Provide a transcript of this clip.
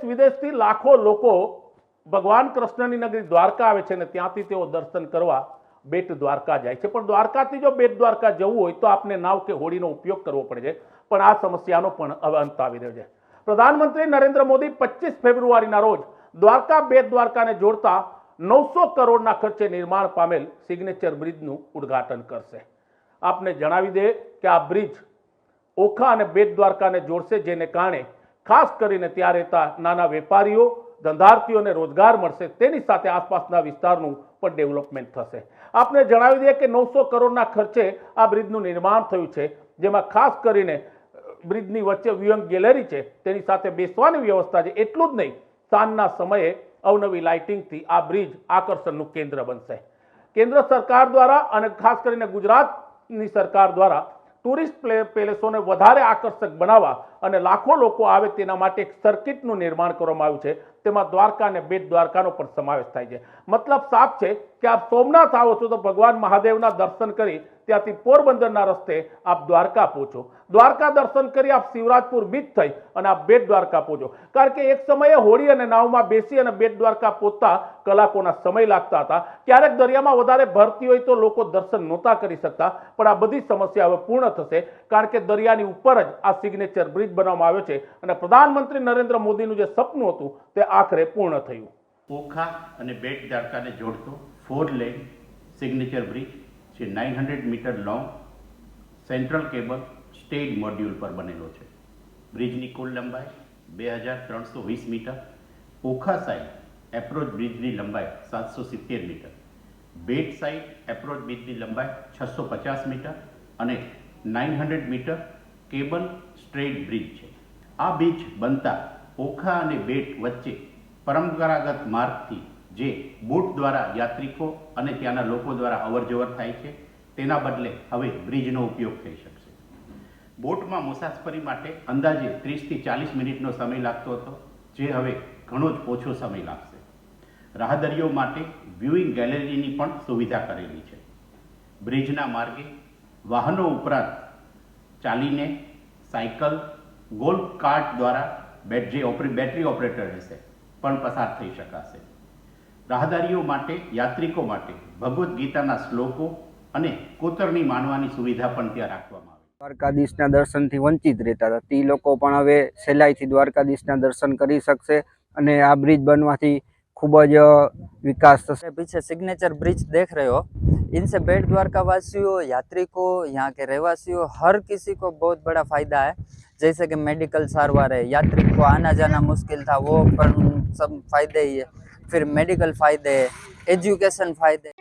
દેશ વિદેશથી લાખો લોકો ભગવાન કૃષ્ણની નગરી દ્વારકા આવે છે ને ત્યાંથી તેઓ દર્શન કરવા બેટ દ્વારકા જાય છે. પણ દ્વારકાથી જો બેટ દ્વારકા જવું હોય તો આપને નાવ કે હોડીનો ઉપયોગ કરવો પડે છે. પણ આ સમસ્યાનો પણ હવે અંત આવી રહ્યો છે. પ્રધાનમંત્રી નરેન્દ્ર મોદી પચીસ ફેબ્રુઆરીના રોજ દ્વારકા બેટ દ્વારકાને જોડતા નવસો કરોડના ખર્ચે નિર્માણ પામેલ સિગ્નેચર બ્રિજનું ઉદ્ઘાટન કરશે. આપને જણાવી દે કે આ બ્રિજ ઓખા અને બેટ દ્વારકાને જોડશે, જેને કારણે ખાસ કરીને ત્યાં રહેતા નાના વેપારીઓ ધંધાર્થીઓને રોજગાર મળશે, તેની સાથે આસપાસના વિસ્તારનું પણ ડેવલપમેન્ટ થશે. આપને જણાવી દઈએ કે નવસો કરોડના ખર્ચે આ બ્રિજનું નિર્માણ થયું છે, જેમાં ખાસ કરીને બ્રિજની વચ્ચે વ્યુઅંગ ગેલેરી છે, તેની સાથે બેસવાની વ્યવસ્થા છે, એટલું જ નહીં, સાંજના સમયે અવનવી લાઇટિંગથી આ બ્રિજ આકર્ષણનું કેન્દ્ર બનશે. કેન્દ્ર સરકાર દ્વારા અને ખાસ કરીને ગુજરાતની સરકાર દ્વારા ટુરિસ્ટ પ્લે- પેલેસોને વધારે આકર્ષક બનાવવા અને લાખો લોકો આવે તેના માટે એક સર્કિટનું નિર્માણ કરવામાં આવ્યું છે. તેમાં દ્વારકા અને બેટ દ્વારકાનો પણ સમાવેશ થાય છે. મતલબ સાફ છે કે આપ સોમનાથ આવો છો તો ભગવાન મહાદેવના દર્શન કરી ત્યાંથી પોરબંદરના રસ્તે આપ દ્વારકા પહોંચો. દ્વારકા દર્શન કરી આપ શિવરાજપુર બીચ થઈ અને આપ બેટ દ્વારકા પહોંચો. કારણ કે એક સમયે હોડી અને નાવમાં બેસી અને બેટ દ્વારકા પહોંચતા કલાકોના સમય લાગતા હતા. ક્યારેક દરિયામાં વધારે ભરતી હોય તો લોકો દર્શન નહોતા કરી શકતા. પણ આ બધી સમસ્યા હવે પૂર્ણ થશે. કારણ કે દરિયાની ઉપર જ આ સિગ્નેચર બ્રિજ બનાવવામાં આવ્યો છે અને પ્રધાનમંત્રી નરેન્દ્ર મોદીનું જે સપનું હતું તે આખરે પૂર્ણ થયું. ઓખા અને બેટ દ્વારકાને જોડતો ફોર લેન સિગ્નેચર બ્રિજ જે nine hundred metre long central cable stage module પર બનેલો છે. બ્રિજની કુલ લંબાઈ બે હજાર ત્રણસો વીસ મીટર ઓખા સાઈડ એપ્રોચ બ્રિજની લંબાઈ સાતસો સિત્તેર મીટર બેટ સાઈડ એપ્રોચ બ્રિજની લંબાઈ છસો પચાસ મીટર અને nine hundred metre cable stayed bridge છે. આ બ્રિજ બનતા ઓખા અને બેટ વચ્ચે પરંપરાગત માર્ગથી જે બોટ દ્વારા યાત્રિકો અને ત્યાંના લોકો દ્વારા અવરજવર થાય છે, તેના બદલે હવે બ્રિજનો ઉપયોગ થઈ શકશે. બોટમાં મુસાફરી માટે અંદાજે ત્રીસથી ચાલીસ મિનિટનો સમય લાગતો હતો, જે હવે ઘણો જ ઓછો સમય લાગશે. રાહદરીઓ માટે વ્યુઇંગ ગેલેરીની પણ સુવિધા કરેલી છે. બ્રિજના માર્ગે વાહનો ઉપરાંત ચાલીને સાયકલ ગોલ્ફ કાર્ટ દ્વારા બેટરી ઓપરે બેટરી ઓપરેટર રહેશે પણ પસાર થઈ શકાશે. રાહદારીઓ માટે યાત્રિકો માટે ભગવદ્ ગીતાના શ્લોકો અને કોતરણી માનવાની સુવિધા પણ ત્યાં રાખવામાં આવી. દ્વારકાધીશના દર્શનથી વંચિત રહેતા હતા. તે લોકો પણ હવે સહેલાઈથી દ્વારકાધીશના દર્શન કરી શકશે અને આ બ્રિજ બનવાથી ખૂબ જ વિકાસ થશે. પીછે સિગ્નેચર બ્રિજ દેખ રહ્યો. इनसे बेट द्वारका वासियों यात्री को यहाँ के रहवासियों, हर किसी को बहुत बड़ा फ़ायदा है। जैसे कि मेडिकल सारवार है यात्री को आना जाना मुश्किल था, वो पर सब फ़ायदे ही है। फिर मेडिकल फ़ायदे है एजुकेशन फ़ायदे।